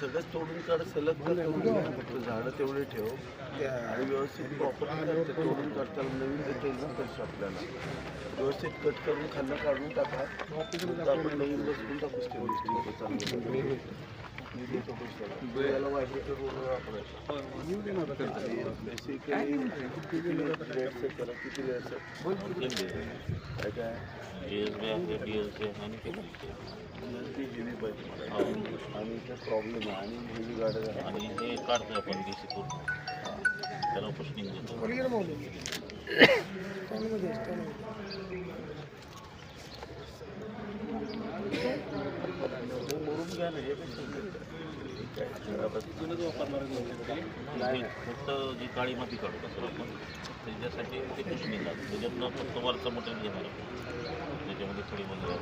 सगळं तोडून काढ सलग तर तोडून काढ. फक्त झाडं तेवढे ठेव. आणि व्यवस्थित प्रॉपर तोडून काढताना नवीन देता येईल ना तसं आपल्याला. व्यवस्थित कट करून खाल्लं काढून टाका. आपण नवीन बसवून टाकू स्टेनलेस स्टीलचं चांगलं याला व्हायब्रेटर रोलर वापरायचं बेसिकली किती रेट्स आहेत त्याला किती रेट्स आहेत काय काय डीएसबी आहे डीएसबी आहे आणि केबल ती हेवी पाहिजे मला आणि इथे प्रॉब्लेम आहे आणि हेवी गाड्या आहेत. आणि हे काढतोय आपण डी सी पूर्ण त्याला पुष्टिंग देतो ते मोडून घ्या ना हे कसं ठीक आहे बराबर. नाही फक्त जी काळी माती काढतो सर आपण त्याच्यासाठी ते पुष्टिंग लागतं त्याच्यातनं फक्त वरचं मटेरियल घेणार आपण त्याच्यामध्ये थोडी वगैरे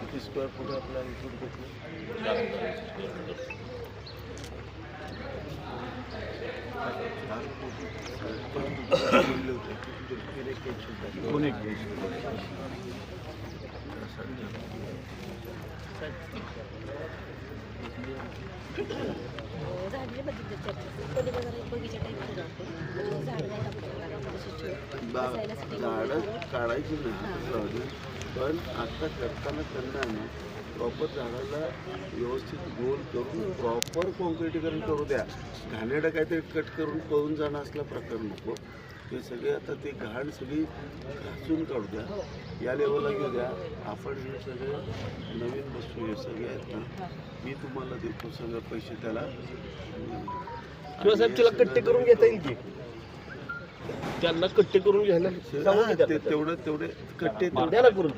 किती स्क्वेअर फूट आपला इन्क्लूड घेतलं चार कोटी बोलले होते किती एक एक सुद्धा कोण एक झाडे बघितले कधी बघा बगीचा टाईप झाड नाही आपल्याला बसायला झाडं काढायची नाही पण आता करताना त्यांना ना प्रॉपर झाडाला व्यवस्थित गोल करून प्रॉपर कॉन्क्रिटीकरण करू द्या. घाणेरडं काहीतरी कट करून पळून जाणं असला प्रकार नको. हे सगळे आता ते घाण सगळी घासून काढू द्या. या लेवलला घेऊ द्या. आपण हे सगळे नवीन वस्तू हे सगळे आहेत ना मी तुम्हाला देतो सगळं पैसे त्याला. किंवा साहेब तिला कट्टे करून घेता येईल की? त्यांना कट्टे करून घ्यायला ते. तेवढं तेवढे कट्टे करून.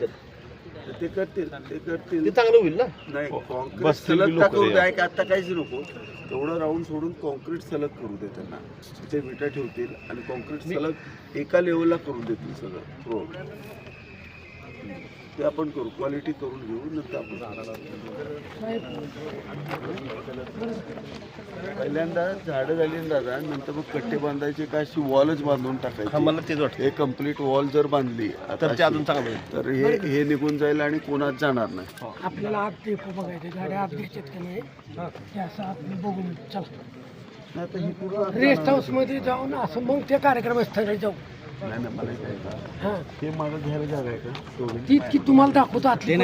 ते करतील ते करतील. ते चांगलं होईल ना? नाही कॉन्क्रीट बसतील सलग बी लोकं करू रे. द्या की आता काहीच नको. तेवढं राऊंड सोडून कॉन्क्रीट सलग करू दे त्यांना. ते विटा ठेवतील आणि कॉन्क्रीट सलग एका लेवलला करून देतील सगळं. हो ते आपण करू. क्वालिटी करून घेऊ नंतर आपण पहिल्यांदा झाडं झाली ना दादा नंतर मग कट्टे बांधायचे का अशी वॉलच बांधून हा टाकायची मला तेच वाटतं. हे कंप्लीट वॉल जर बांधली आता तर ते अजून चांगलं होईल. तर हे हे निघून जाईल आणि कोणाच जाणार नाही. आपल्याला आत बघायचे गाड्या आत घ्यायच्यात का नाही? ते असं आत बघून चला. ही रेस्ट हाऊसमध्ये जाऊन असं मग त्या कार्यक्रमस्थळी जाऊ. नाही नाही मला काय का हा. हे माझं घ्यायला जागा आहे का? ती इतकी तुम्हाला दाखवतो आतली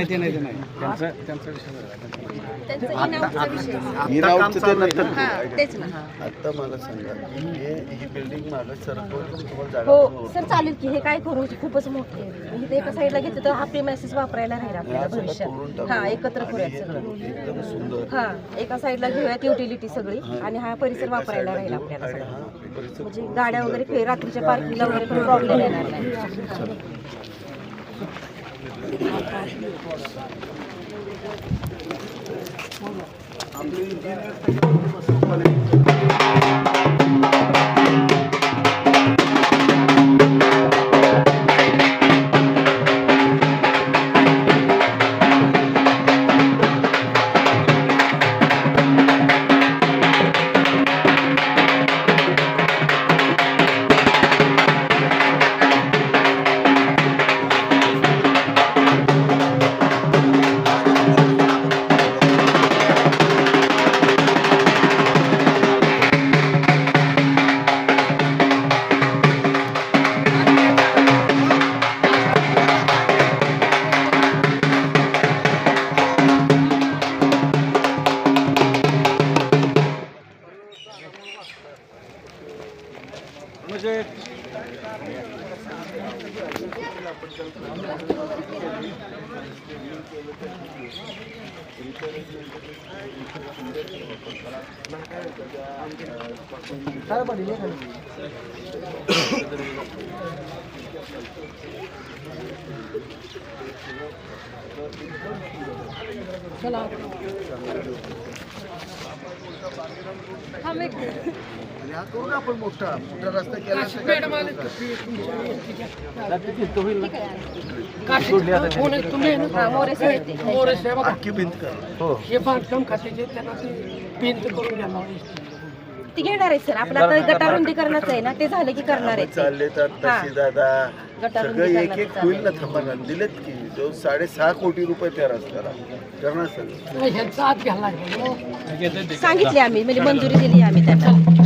त्यांचं इनामचा विषय ही राऊतचं ते नंतर करू. हा ऐका. तेच ना. आता मला सांगा हे ही बिल्डिंग मागं सरकवून तुम्हाला जागा हो. सर चालेल की हे काय करू? खूपच मोठे आहे. इथे एका साईडला घेतलं तर हा प्रेमायसिस वापरायला राहील आपल्याला भविष्यात. हा एकत्र करूयात सगळं. एकदम सुंदर. हा एका साईडला घेऊयात युटिलिटी सगळी आणि हा परिसर वापरायला राहील आपल्याला आणि सगळं. हा म्हणजे गाड्या वगैरे फे- रात्रीच्या पार्किंगला वगैरे पण प्रॉब्लेम येणार नाही. आपले इंजिनियर चला हा आणि हा करू ना आपण मोठा मोठा रस्ता केला काशी तर मॅडम काय आले करू की तुमच्या व्यक्तीच्या ठीक आहे काशी कोण आहे तुम्ही आहे हा ना? मोरे साहेब ते. मोरे साहेब बघा. अख्खी भिंत कर हे बांधकाम खात्याचे त्यांना ते ती घेणार आहे सर आपलं आता गटारुंदीकरणाचं आहे ना ते झालं की करणार आहे चालले तर हा. तशी दादा. सगळं एक एक होईल ना थांबा ना. दिलेत की? जो साडेसहा कोटी रुपये त्या रस्त्याला करणार सगळं. लागेल सांगितले आम्ही म्हणजे मंजुरी दिली आम्ही त्यांना.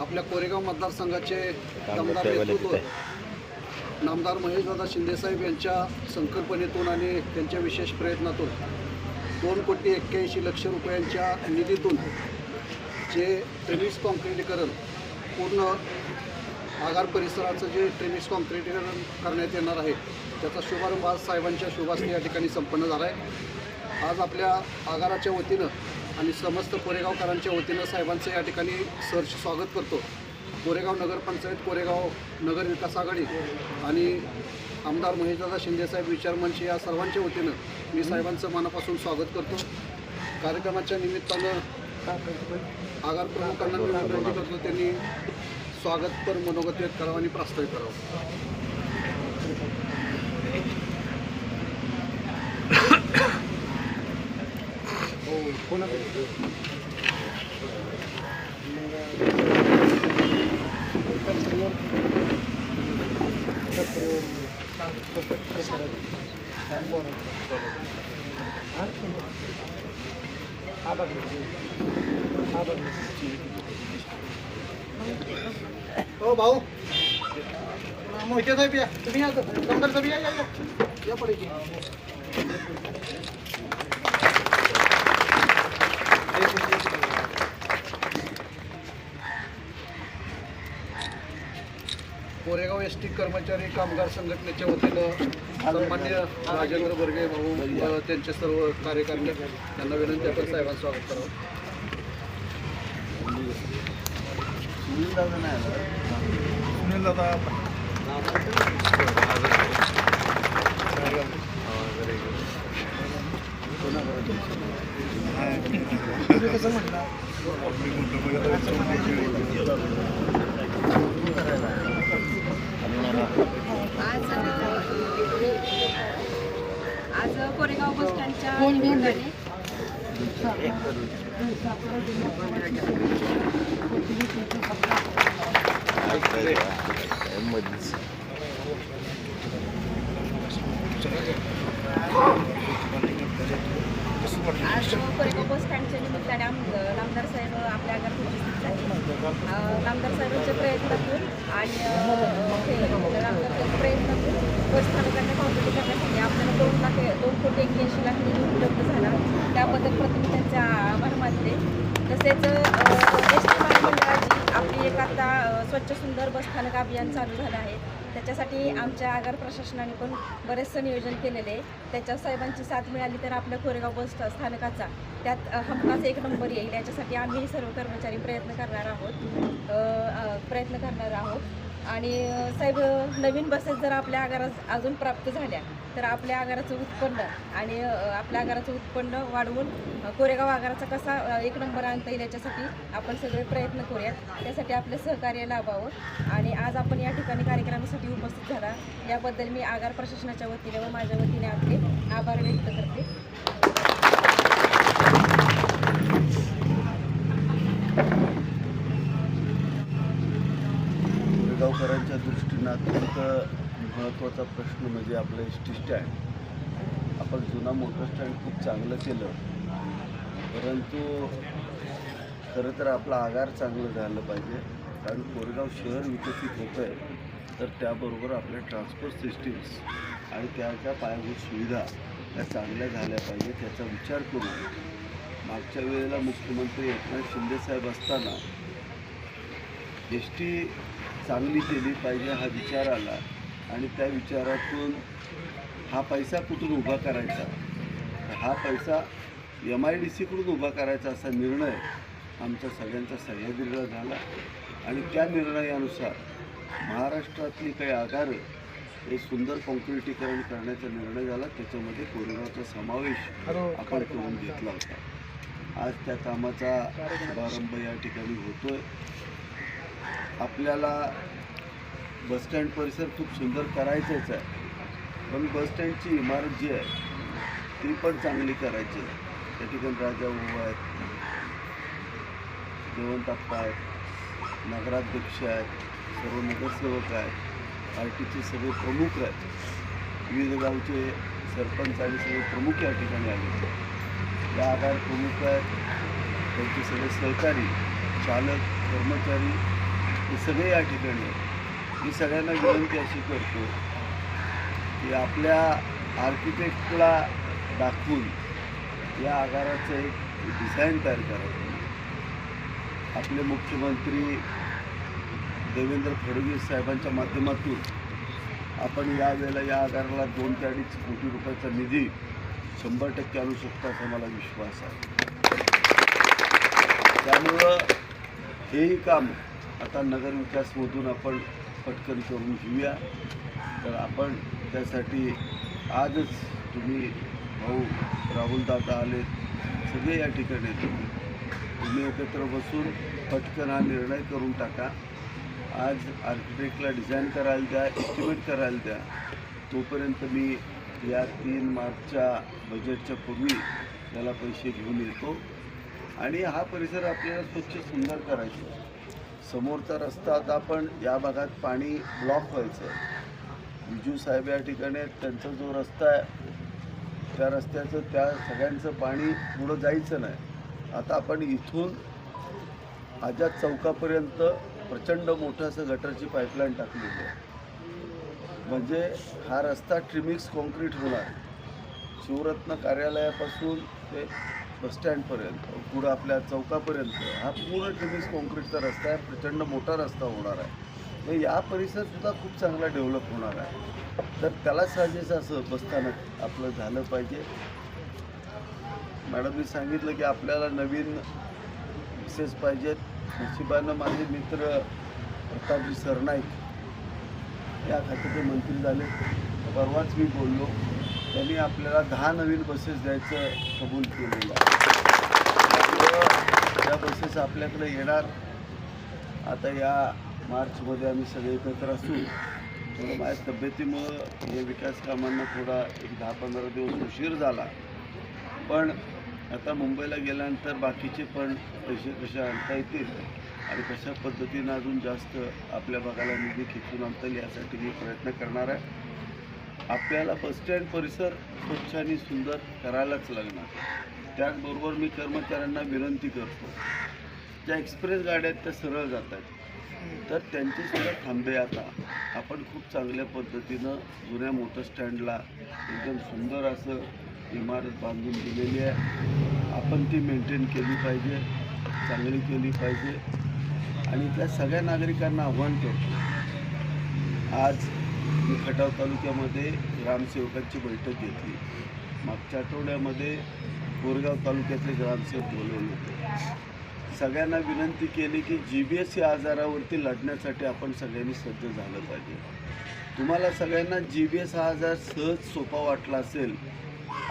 आपल्या कोरेगाव मतदारसंघाचे दमदार नेतृत्व नामदार महेशदादा शिंदेसाहेब यांच्या संकल्पनेतून आणि त्यांच्या विशेष प्रयत्नातून दोन कोटी एक्क्याऐंशी लक्ष रुपयांच्या निधीतून जे ट्रेनिस कॉन्क्रिटीकरण पूर्ण आगार परिसराचं जे ट्रेनिस कॉन्क्रिटीकरण करण्यात येणार आहे त्याचा शुभारंभ आज साहेबांच्या शुभास्ते या ठिकाणी संपन्न झाला आहे. आज आपल्या आगाराच्या वतीनं आणि समस्त कोरेगावकरांच्या वतीनं साहेबांचं या ठिकाणी सहर्ष स्वागत करतो. कोरेगाव नगरपंचायत कोरेगाव नगर विकास आघाडी आणि आमदार महेशदादा शिंदेसाहेब विचारमंच या सर्वांच्या वतीनं मी साहेबांचं मनापासून स्वागत करतो. कार्यक्रमाच्या निमित्तानं आगार प्रमुखांना मी विनंती करतो त्यांनी स्वागतपर मनोगत व्यक्त करावं आणि प्रास्ताविक करावं. हो भाऊ मोहिते साहेब या तुम्ही या कमदार साहेब या या या एस टी कर्मचारी कामगार संघटनेच्या वतीनं सन्मान्य राजेंद्र बर्गे भाऊ त्यांचे सर्व कार्यकर्ते त्यांना विनंती आपण साहेबांचं स्वागत करावं सुनील दादा नाही आला पोस्टांच्या आज पर्यटन पोस्टांच्या निमित्ताने आम नामदार आपल्या आगार उपस्थित झाले नामदार साहेबांच्या प्रयत्नातून आणि नामदार प्रयत्नातून प्रस्थानकांना कॉम्पिटी करण्यासाठी आपल्याला दोन लाख कोटी एक्क्याऐंशी लाख निधी उपलब्ध झाला. त्याबद्दल प्रथम त्यांचे आभार मानले. तसेच एस टी महामंडळाची आपली एक आता स्वच्छ सुंदर बसस्थानक अभियान चालू झालं आहे. त्याच्यासाठी आमच्या आगार प्रशासनाने पण बरेचसं नियोजन केलेले आहे. त्याच्या साहेबांची साथ मिळाली तर आपल्या कोरेगाव बस स्थानकाचा. त्यात अ, हमखास एक नंबर येईल. याच्यासाठी आम्ही सर्व कर्मचारी प्रयत्न करणार आहोत. प्रयत्न करणार आहोत. आणि साहेब नवीन बसेस जर आपल्या आगारात अजून प्राप्त झाल्या तर आपल्या आगाराचं उत्पन्न आणि आपल्या आगाराचं उत्पन्न वाढवून कोरेगाव आगाराचा कसा एक नंबर आणता येईल याच्यासाठी आपण सगळे प्रयत्न करूयात. त्यासाठी आपलं सहकार्य लाभावं. आणि आज आपण या ठिकाणी कार्यक्रमासाठी उपस्थित झाला. याबद्दल मी आगार प्रशासनाच्या वतीने व माझ्या वतीने आपले आभार व्यक्त करते. कोरेगावकरांच्या दृष्टीनं अत्यंत महत्त्वाचा प्रश्न म्हणजे आपलं एस टी स्टँड. आपण जुना मोटर स्टँड खूप चांगलं केलं. परंतु खरं तर आपलं आगार चांगलं झालं पाहिजे. कारण कोरेगाव शहर विकसित होतं आहे तर त्याबरोबर आपल्या ट्रान्सपोर्ट सिस्टीम्स आणि त्याच्या पायाभूत सुविधा या चांगल्या झाल्या पाहिजे त्याचा विचार करून. मागच्या वेळेला मुख्यमंत्री एकनाथ शिंदेसाहेब असताना एस टी चांगली केली पाहिजे हा विचार आला. आणि त्या विचारातून हा पैसा कुठून उभा करायचा? हा पैसा एम आय डी सीकडून उभा करायचा असा निर्णय आमच्या सगळ्यांचा सह्याद्रीला झाला. आणि त्या निर्णयानुसार महाराष्ट्रातली काही आगारं हे सुंदर कॉन्क्रिटीकरण करण्याचा निर्णय झाला. त्याच्यामध्ये कोरेगावचा समावेश आपण करून घेतला होता. आज त्या कामाचा शुभारंभ या ठिकाणी होतोय. आपल्याला बसस्टँड परिसर खूप सुंदर करायचंच आहे. पण बसस्टँडची इमारत जी आहे ती पण चांगली करायची आहे. त्या ठिकाणी राजा उभा आहेत. जयवंतप्पा आहेत नगराध्यक्ष आहेत. सर्व नगरसेवक आहेत. आर टीचे सगळे प्रमुख आहेत. विविध गावचे सरपंच आणि सगळे प्रमुख या ठिकाणी आले या आगार प्रमुख आहेत. त्यांचे सगळे सहकारी चालक कर्मचारी हे सगळे या ठिकाणी आहेत. मी सगळ्यांना विनंती अशी करतो की आपल्या आर्किटेक्टला दाखवून या आगाराचं एक डिझाईन तयार करायचं आपले मुख्यमंत्री देवेंद्र फडणवीस साहेबांच्या माध्यमातून आपण या वेळेला या आगाराला दोन ते अडीच कोटी रुपयाचा निधी शंभर टक्के आणू शकतो असा मला विश्वास आहे. त्यामुळं हेही काम आता नगरविकासमधून आपण पटकन करून घेऊया. तर आपण त्यासाठी आजच तुम्ही भाऊ राहुल दादा आले सगळे या ठिकाणी तुम्ही तुम्ही एकत्र बसून पटकन हा निर्णय करून टाका. आज आर्किटेक्टला डिझाईन करायला द्या एस्टिमेट करायला द्या. तोपर्यंत मी या तीन मार्चच्या बजेटच्या पूर्वी त्याला पैसे घेऊन येतो. आणि हा परिसर आपल्याला स्वच्छ सुंदर करायचा आहे. समोरचा रस्ता आता आपण या भागात पाणी ब्लॉक व्हायचं आहे. विजू साहेब या ठिकाणी त्यांचा जो रस्ता आहे त्या रस्त्याचं त्या सगळ्यांचं पाणी पुढं जायचं नाही. आता आपण इथून आझाद चौकापर्यंत प्रचंड मोठं असं गटरची पाईपलाईन टाकलेली आहे. म्हणजे हा रस्ता ट्रिमिक्स कॉन्क्रीट होणार. शिवरत्न कार्यालयापासून ते बसस्टँडपर्यंत पुढं आपल्या चौकापर्यंत हा पूर्ण टेनिस कॉन्क्रीटचा रस्ता आहे प्रचंड मोठा रस्ता होणार आहे. तर या परिसरसुद्धा खूप चांगला डेव्हलप होणार आहे. तर त्याला साजेसं असं बसस्थानक आपलं झालं पाहिजे. मॅडमनी सांगितलं की आपल्याला नवीन बसेस पाहिजेत. नशिबानं माझे मित्र प्रतापजी सरनाईक. या खात्याचे मंत्री झाले. परवाच मी बोललो. त्यांनी आपल्याला दहा नवीन बसेस द्यायचं कबूल केलेलं त्यामुळं त्या बसेस आपल्याकडे येणार. आता या मार्चमध्ये आम्ही सगळे एकत्र असू. थोडं माझ्या तब्येतीमुळं हे विकास कामांना थोडा एक दहा पंधरा दिवस उशीर झाला. पण आता मुंबईला गेल्यानंतर बाकीचे पण पैसे कसे आणता येतील आणि कशा पद्धतीनं अजून जास्त आपल्या भागाला निधी खेचून आणता येईल यासाठी मी प्रयत्न करणार आहे. आपल्याला बसस्टँड परिसर स्वच्छ आणि सुंदर करायलाच लागणार. त्याचबरोबर मी कर्मचाऱ्यांना विनंती करतो ज्या एक्सप्रेस गाड्या आहेत त्या सरळ जात आहेत. तर त्यांचे सुद्धा थांबे आता. आपण खूप चांगल्या पद्धतीनं जुन्या मोटर स्टँडला एकदम सुंदर असं इमारत बांधून दिलेली आहे. आपण ती मेंटेन केली पाहिजे चांगली केली पाहिजे. आणि त्या सगळ्या नागरिकांना आव्हान करतो आज मी खटाव तालुक्यामध्ये ग्रामसेवकांची बैठक घेतली. मागच्या आठवड्यामध्ये कोरगाव तालुक्यातले ग्रामसेवक बोलवले होते. सगळ्यांना विनंती केली की जी बी एस या आजारावरती लढण्यासाठी आपण सगळ्यांनी सज्ज झालं पाहिजे. तुम्हाला सगळ्यांना जी बी एस हा आजार सहज सोपा वाटला असेल.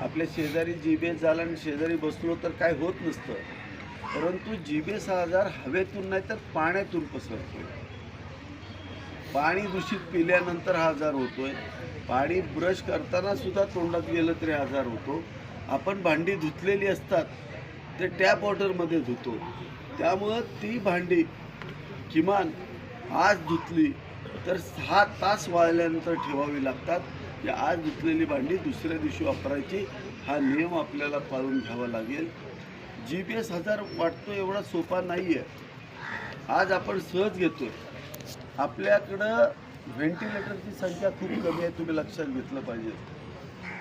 आपल्या शेजारी जी बी एस झाला आणि शेजारी बसलो तर काय होत नसतं. परंतु जी बी एस हा आजार हवेतून नाही तर पाण्यातून पसरतो पाणी दूषित पिल्यानंतर हा आजार होतो आहे पाणी ब्रश करताना सुद्धा तोंडात गेलं तरी आजार होतो. आपण भांडी धुतलेली असतात ते टॅप वॉटरमध्ये धुतो. त्यामुळं ती भांडी किमान आज धुतली तर सहा तास वाळल्यानंतर ठेवावी लागतात. की आज धुतलेली भांडी दुसऱ्या दिवशी वापरायची हा नियम आपल्याला पाळून घ्यावा लागेल. जी पी एस हजार वाटतो एवढा सोपा नाही आहे आज आपण सहज घेतो आहे आपल्याकडं व्हेंटिलेटरची संख्या खूप कमी आहे तुम्ही लक्षात घेतलं पाहिजे.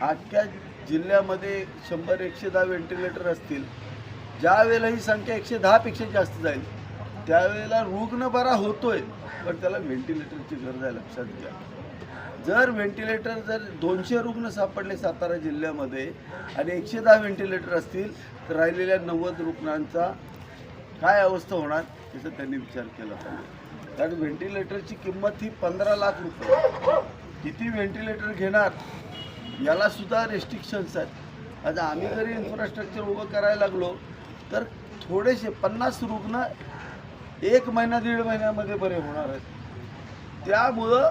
अख्ख्या जिल्ह्यामध्ये शंभर एकशे दहा व्हेंटिलेटर असतील. ज्या वेळेला ही संख्या एकशे दहापेक्षा जास्त जाईल त्यावेळेला रुग्ण बरा होतोय पण त्याला व्हेंटिलेटरची गरज आहे लक्षात घ्या. जर व्हेंटिलेटर जर दोनशे रुग्ण सापडले सातारा जिल्ह्यामध्ये आणि एकशे दहा व्हेंटिलेटर असतील तर राहिलेल्या नव्वद रुग्णांचा काय अवस्था होणार याचा त्यांनी विचार केला पाहिजे. कारण व्हेंटिलेटरची किंमत ही पंधरा लाख रुपये. किती व्हेंटिलेटर घेणार याला सुद्धा रेस्ट्रिक्शन्स आहेत. आता आम्ही जरी इन्फ्रास्ट्रक्चर उभं करायला लागलो तर थोडेसे पन्नास रुग्ण एक महिना दीड महिन्यामध्ये बरे होणार आहेत. त्यामुळं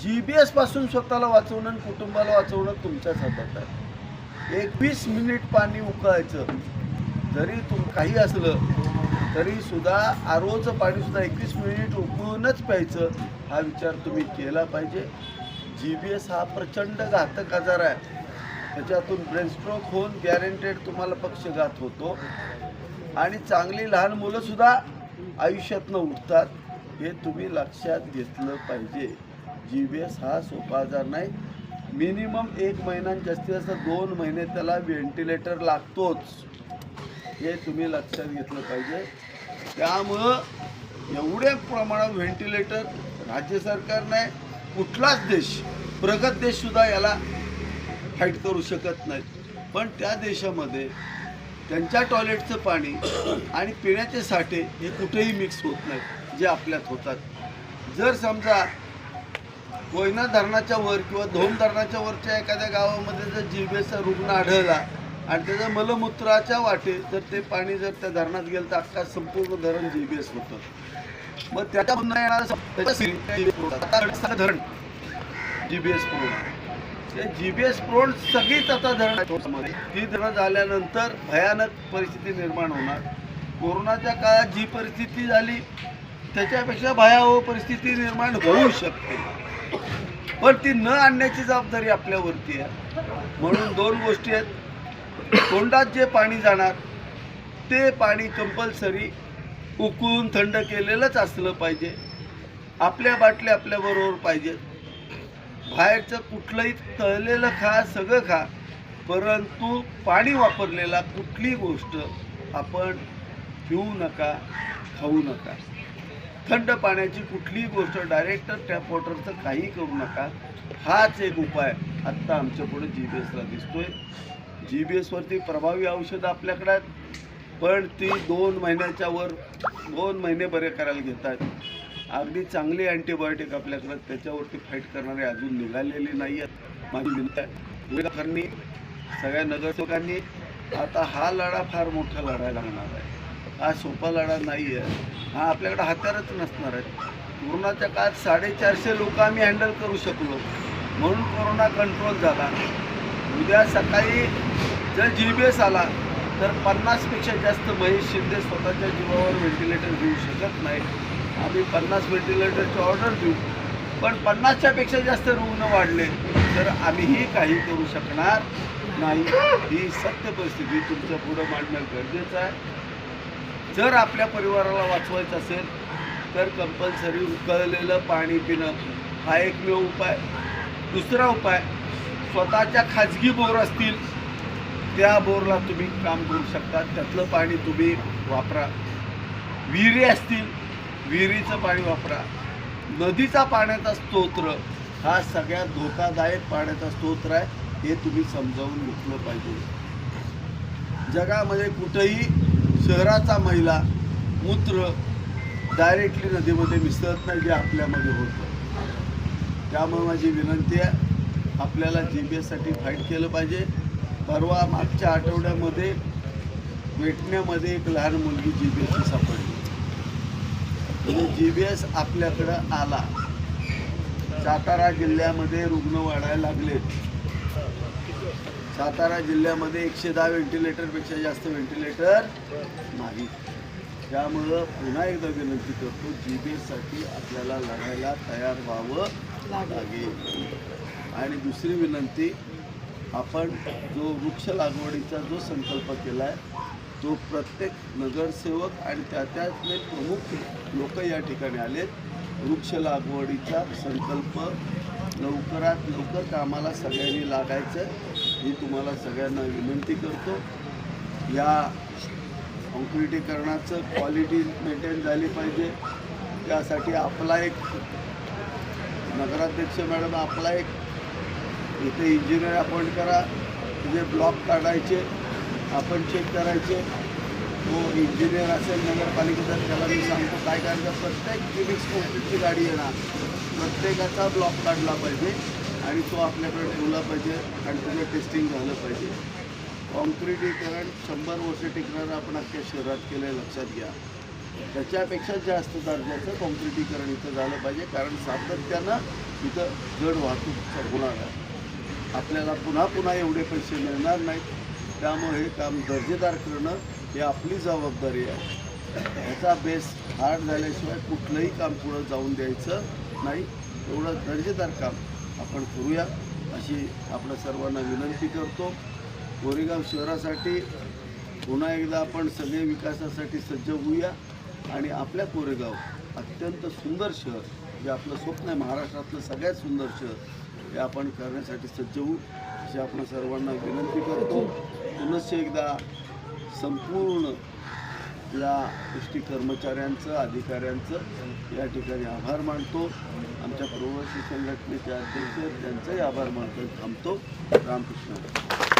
जी बी एसपासून स्वतःला वाचवणं आणि कुटुंबाला वाचवणं तुमच्याच हातात आहे. एकवीस मिनिट पाणी उकळायचं. जरी तुम काही असलं तरी सुद्धा आरोचं पाणी सुद्धा एकवीस मिनिट उकळूनच प्यायचं हा विचार तुम्ही केला पाहिजे. जी बी एस हा प्रचंड घातक आजार आहे. त्याच्यातून ब्रेनस्ट्रोक होऊन गॅरंटेड तुम्हाला पक्षघात होतो. आणि चांगली लहान मुलंसुद्धा आयुष्यातनं उठतात. हे तुम्ही लक्षात घेतलं पाहिजे. जी बी एस हा सोपा आजार नाही. मिनिमम एक महिना जास्तीत जास्त दोन महिने त्याला व्हेंटिलेटर लागतोच. हे तुम्ही लक्षात घेतलं पाहिजे. त्यामुळं एवढ्या प्रमाणात व्हेंटिलेटर राज्य सरकार नाही कुठलाच देश प्रगत देशसुद्धा याला फाईट करू शकत नाहीत. पण त्या देशामध्ये त्यांच्या टॉयलेटचं पाणी आणि पिण्याचे साठे हे कुठेही मिक्स होत नाहीत जे आपल्यात होतात. जर समजा कोयना धरणाच्या वर किंवा धोम धरणाच्या वरच्या एखाद्या गावामध्ये जर जी बी रुग्ण आढळला आणि त्याच्या मलमूत्राच्या वाटे जर ते पाणी जर त्या धरणात गेलं तर अख्खा संपूर्ण धरण जी बी एस होतं. मग त्याच्या पुन्हा येणारं धरण जी बी एस पूर्ण ते जी बी एस प्रोड सगळीच आता धरण आहेत. ती धरणं झाल्यानंतर भयानक परिस्थिती निर्माण होणार. कोरोनाच्या काळात जी परिस्थिती झाली त्याच्यापेक्षा भयावह परिस्थिती निर्माण होऊ शकते. पण ती न आणण्याची जबाबदारी आपल्यावरती आहे. म्हणून दोन गोष्टी आहेत. तोंडात जे पाणी जाणार ते पाणी कंपल्सरी उकळून थंड केलेलंच असलं पाहिजे. आपल्या बाटल्या आपल्याबरोबर पाहिजेत बाहेरचं कुठलंही तळलेलं खा सगळं खा परंतु पाणी वापरलेला कुठली गोष्ट आपण पिऊ नका खाऊ नका. थंड पाण्याची कुठलीही गोष्ट डायरेक्ट टॅप वॉटरचं काही करू नका. हाच एक उपाय आत्ता आमच्या पुढे जी बी एसला दिसतोय. जी बी एसवरती प्रभावी औषधं आपल्याकडे आहेत पण ती दोन महिन्याच्या वर दोन महिने बरे करायला घेत आहेत अगदी चांगली अँटीबायोटिक आपल्याकडे त्याच्यावरती फाईट करणारे अजून निघालेली नाही आहेत माझी विनंती आहे विरोधकांनी सगळ्या नगरसेवकांनी आता हा लढा फार मोठा लढायला लागणार आहे. हा सोपा लढा नाही आहे हा आपल्याकडे हातारच नसणार आहे कोरोनाच्या काळात साडेचारशे लोक आम्ही हँडल करू शकलो. म्हणून कोरोना कंट्रोल झाला. उद्या सकाळी जर जी बी एस आला तर पन्नासपेक्षा जास्त महेश शिंदे स्वतःच्या जीवावर व्हेंटिलेटर घेऊ शकत नाही आम्ही पन्नास व्हेंटिलेटरची ऑर्डर देऊ. पण पन्नासच्यापेक्षा जास्त रुग्ण वाढले तर आम्हीही काही करू शकणार नाही. ही सत्य परिस्थिती तुमच्या पुढं मांडणं गरजेचं आहे. जर आपल्या परिवाराला वाचवायचं असेल तर कंपल्सरी उकळलेलं पाणी पिणं हा एकमेव उपाय. दुसरा उपाय स्वतःच्या खाजगी बोर असतील त्या बोरला तुम्ही काम करू शकता त्यातलं पाणी तुम्ही वापरा. विहिरी असतील विहिरीचं पाणी वापरा. नदीचा पाण्याचा स्तोत्र हा सगळ्यात धोकादायक पाण्याचा स्तोत्र आहे हे तुम्ही समजावून घेतलं पाहिजे. जगामध्ये कुठंही शहराचा महिला मूत्र डायरेक्टली नदीमध्ये मिसळत नाही जे आपल्यामध्ये होतं. त्यामुळे माझी विनंती आहे आपल्याला जी बी एससाठी फाईट केलं पाहिजे. परवा मागच्या आठवड्यामध्ये भेटण्यामध्ये एक लहान मुलगी जी बी एसची सापडली. म्हणजे जी बी एस आपल्याकडं आला. सातारा जिल्ह्यामध्ये रुग्ण वाढायला लागलेत सातारा जिल्ह्यामध्ये एकशे दहा व्हेंटिलेटरपेक्षा जास्त व्हेंटिलेटर नाही. त्यामुळं पुन्हा एकदा विनंती करतो जी बी एससाठी आपल्याला लढायला तयार व्हावं लागेल. आणि दुसरी विनंती आपण जो वृक्ष लागवडीचा जो संकल्प केला आहे तो प्रत्येक नगरसेवक आणि त्या त्यातले प्रमुख लोक या ठिकाणी आलेत. वृक्ष लागवडीचा संकल्प लवकरात लवकर कामाला सगळ्यांनी लागायचं ही तुम्हाला सगळ्यांना विनंती करतो या कॉन्क्रिटीकरणाचं क्वालिटी मेंटेन झाली पाहिजे. त्यासाठी आपला एक नगराध्यक्ष मॅडम आपला एक इथे इंजिनियर अपॉइंट करा तुझे ब्लॉक काढायचे आपण चेक करायचे. तो इंजिनियर असेल नगरपालिकेचा त्याला मी सांगतो काय करायचं प्रत्येक किमिक्स कंपनीची गाडी येणार. प्रत्येकाचा ब्लॉक काढला पाहिजे आणि तो आपल्याकडे ठेवला पाहिजे आणि त्याचं टेस्टिंग झालं पाहिजे. कॉन्क्रिटीकरण शंभर वर्ष टिकणारं आपण अख्ख्या शहरात केलं आहे लक्षात घ्या. त्याच्यापेक्षा जास्त दर्जाचं कॉन्क्रिटीकरण इथं झालं पाहिजे कारण सातत्यानं इथं जड वाहतूक होणार आहे आपल्याला पुन्हा पुन्हा एवढे पैसे मिळणार नाहीत. त्यामुळे हे काम दर्जेदार करणं ही आपली जबाबदारी आहे. याचा बेस हार्ड झाल्याशिवाय कुठलंही काम पुढं जाऊन द्यायचं नाही. एवढं दर्जेदार काम आपण करूया अशी आपल्या सर्वांना विनंती करतो. गोरेगाव शहरासाठी पुन्हा एकदा आपण सगळे विकासासाठी सज्ज होऊया आणि आपल्या कोरेगाव अत्यंत सुंदर शहर जे आपलं स्वप्न आहे महाराष्ट्रातलं सगळ्यात सुंदर शहर हे आपण करण्यासाठी सज्ज होऊ अशी आपण सर्वांना विनंती करतो. पुनश्च एकदा संपूर्ण या एस टी कर्मचाऱ्यांचं अधिकाऱ्यांचं या ठिकाणी आभार मानतो. आमच्या प्रवासी संघटनेचे अध्यक्ष त्यांचाही आभार मानतो. थांबतो. रामकृष्ण.